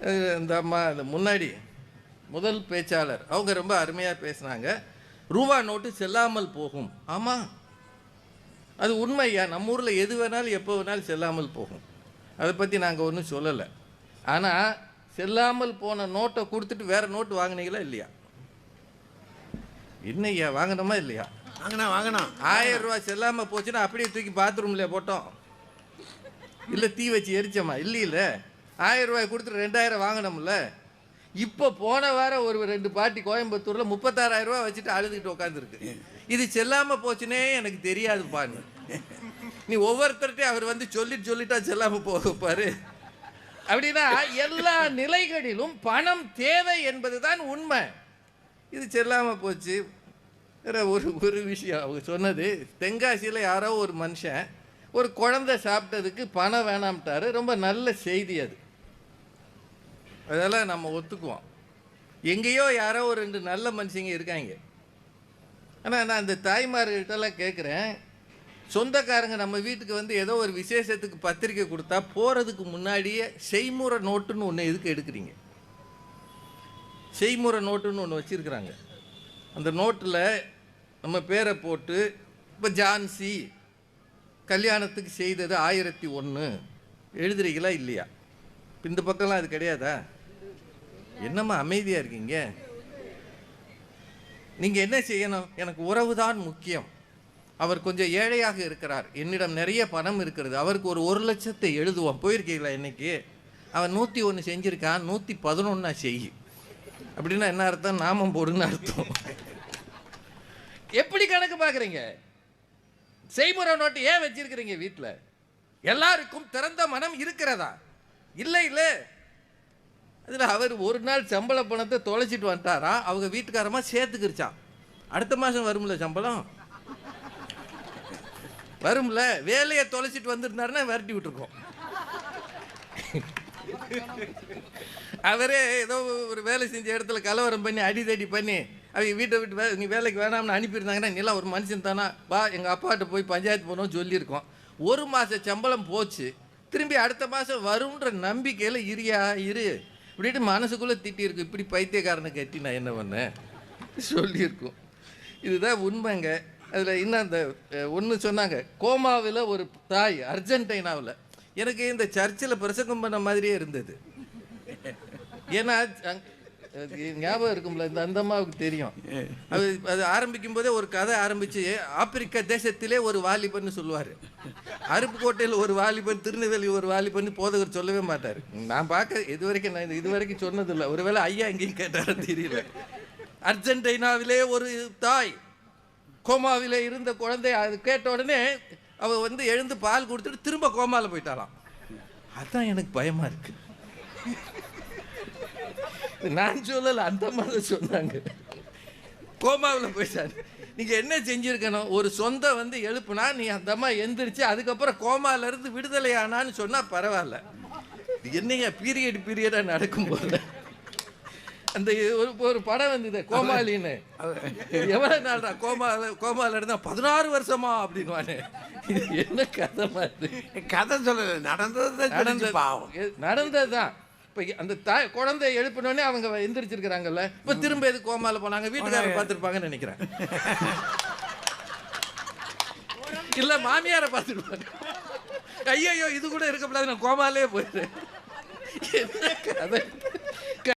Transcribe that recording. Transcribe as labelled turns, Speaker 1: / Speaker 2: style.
Speaker 1: இந்த அம்மா இந்த முன்னாடி முதல் பேச்சாளர். அவங்க ரொம்ப அருமையாக பேசுனாங்க. ரூபா நோட்டு செல்லாமல் போகும். ஆமாம் அது உண்மையா? நம்ம ஊரில் எது வேணாலும் எப்போ வேணாலும் செல்லாமல் போகும். அதை பற்றி நாங்கள் ஒன்றும் சொல்லலை. ஆனால் செல்லாமல் போன நோட்டை கொடுத்துட்டு வேற நோட்டு வாங்கினீங்களா இல்லையா? என்னய்யா வாங்கினோமா இல்லையா?
Speaker 2: வாங்கண்ணா வாங்கண்ணா
Speaker 1: ஆயிரம் ரூபாய் செல்லாமல் போச்சுன்னா அப்படியே தூக்கி பாத்ரூம்ல போட்டோம். இல்லை தீ வச்சு எரிச்சோமா? இல்லையில. ஆயிரம் ரூபாய் கொடுத்துட்டு ரெண்டாயிரம் வாங்கினோம்ல இப்போ போன வாரம் ஒரு ரெண்டு பாட்டி கோயம்புத்தூரில் முப்பத்தாறாயிரம் ரூபாய் வச்சுட்டு அழுதுகிட்டு உட்காந்துருக்கு இது செல்லாமல் போச்சுனே எனக்கு தெரியாதுப்பான்னு நீ. ஒவ்வொருத்தர்கிட்டையும் அவர் வந்து சொல்லிட்டு சொல்லிட்டா செல்லாமல் போக அப்படின்னா எல்லா நிலைகளிலும் பணம் தேவை என்பது தான் உண்மை. இது செல்லாமல் போச்சு. ஒரு ஒரு விஷயம் அவங்க சொன்னது தென்காசியில் யாரோ ஒரு மனுஷன் ஒரு குழந்தை சாப்பிட்டதுக்கு பணம் வேணாம்ட்டாரு. ரொம்ப நல்ல செய்தி அது. அதெல்லாம் நம்ம ஒத்துக்குவோம். எங்கேயோ யாரோ ஒரு ரெண்டு நல்ல மனுஷங்க இருக்காங்க. ஆனால் நான் அந்த தாய்மார்கிட்டலாம் கேட்குறேன் சொந்தக்காரங்க நம்ம வீட்டுக்கு வந்து ஏதோ ஒரு விசேஷத்துக்கு பத்திரிக்கை கொடுத்தா போகிறதுக்கு முன்னாடியே செய்முறை நோட்டுன்னு ஒன்று எதுக்கு எடுக்கிறீங்க? செய்முறை நோட்டுன்னு ஒன்று வச்சுருக்குறாங்க. அந்த நோட்டில் நம்ம பேரை போட்டு இப்போ ஜான்சி கல்யாணத்துக்கு செய்தது ஆயிரத்தி ஒன்று எழுதுறீங்களா இல்லையா? இந்த பக்கம்லாம் அது கிடையாதா? என்னம்மா அமைதியாக இருக்கீங்க? நீங்கள் என்ன செய்யணும்? எனக்கு உறவு தான் முக்கியம். அவர் கொஞ்சம் ஏழையாக இருக்கிறார். என்னிடம் நிறைய பணம் இருக்கிறது. அவருக்கு ஒரு ஒரு லட்சத்தை எழுதுவோம். போயிருக்கீங்களா இன்னைக்கு? அவன் நூற்றி ஒன்று செஞ்சுருக்கான். நூற்றி பதினொன்னா செய். அப்படின்னா என்ன அர்த்தம்? நாமம் போடுன்னு அர்த்தம். எப்படி கணக்கு பார்க்குறீங்க? செய்முறை நோட்டு ஏன் வச்சிருக்கிறீங்க வீட்டில் எல்லாருக்கும் திறந்த மனம் இருக்கிறதா? இல்லை இல்லை. அதில் அவர் ஒரு நாள் சம்பள பணத்தை தொலைச்சிட்டு வந்துட்டாரா? அவங்க வீட்டுக்காரமாக சேர்த்துக்கிருச்சான். அடுத்த மாதம் வரும்ல சம்பளம்? வரும்ல. வேலையை தொலைச்சிட்டு வந்திருந்தாருன்னா விரட்டி விட்டுருக்கோம். அவரே ஏதோ ஒரு வேலை செஞ்ச இடத்துல கலவரம் பண்ணி அடிதடி பண்ணி அவங்க வீட்டை விட்டு வே நீ வேலைக்கு வேணாம்னு அனுப்பியிருந்தாங்கன்னா நீ ஒரு மனுஷன் தானா? வா எங்கள் அப்பாட்ட போய் பஞ்சாயத்து போனோம் சொல்லியிருக்கோம். ஒரு மாத சம்பளம் போச்சு. திரும்பி அடுத்த மாதம் வரும்ன்ற நம்பிக்கையில் இரியா இரு. இப்படிட்டு மனசுக்குள்ளே திட்டியிருக்கும் இப்படி பைத்தியக்காரனை கட்டி நான் என்ன பண்ணேன்? சொல்லியிருக்கோம். இதுதான் உண்மைங்க. அதில் இன்னும் அந்த ஒன்று சொன்னாங்க. கோமாவில் ஒரு தாய் அர்ஜென்டைனாவில். எனக்கு இந்த சர்ச்சில் பிரசங்கம் பண்ண மாதிரியே இருந்தது. ஏன்னா ஞாபகம் இருக்கும்ல இந்த அந்த அம்மாவுக்கு தெரியும் அது அது ஆரம்பிக்கும் போதே ஒரு கதை ஆரம்பிச்சு ஆப்பிரிக்க தேசத்திலே ஒரு வாலிபன்னு சொல்லுவார். அருப்புக்கோட்டையில் ஒரு வாலிபன் திருநெல்வேலி ஒரு வாலிபன் போதகர் சொல்லவே மாட்டார். நான் பார்க்க இது வரைக்கும் நான் இது- வரைக்கும் சொன்னதில்லை. ஒருவேளை ஐயா எங்கேயும் கேட்டாரோ தெரியல. அர்ஜென்டினாவிலே ஒரு தாய் கோமாவிலே இருந்த குழந்தை அது கேட்ட உடனே அவ வந்து எழுந்து பால் கொடுத்துட்டு திரும்ப கோமால போயிட்டாளாம். அதான் எனக்கு பயமா இருக்கு. நான் சொல்லல அந்த மாதிரி சொன்னாங்க. கோமாவில் போயிட்டாரு நீங்க என்ன செஞ்சிருக்கணும்? ஒரு சொந்த வந்து எழுப்புனா நீ அந்த அம்மா எந்திரிச்சு அதுக்கப்புறம் கோமால இருந்து விடுதலை ஆனான்னு சொன்னா பரவாயில்ல. என்னையா பீரியட் பீரியடா நடக்கும் போது? அந்த ஒரு ஒரு படம் வந்தது கோமாளின்னு. எவ்வளவு நாள்டா கோமால கோமால இருந்தா பதினாறு வருஷமா அப்படின்னு என்ன கதை மாதிரி?
Speaker 2: கதை சொல்லல நடந்தது தான்
Speaker 1: நடந்தது
Speaker 2: பாவம்.
Speaker 1: நடந்ததுதான். இப்போ அந்த தாய் குழந்தை எழுப்பினோடனே அவங்க எந்திரிச்சிருக்கிறாங்கல்ல. இப்போ திரும்ப எது கோமால போனாங்க? வீட்டுக்காரர் பார்த்துருப்பாங்கன்னு நினைக்கிறேன். இல்ல மாமியாரை பார்த்துருப்பாங்க. ஐயோ இது கூட இருக்கக்கூடாது நான் கோமாலே போயிடுறேன்.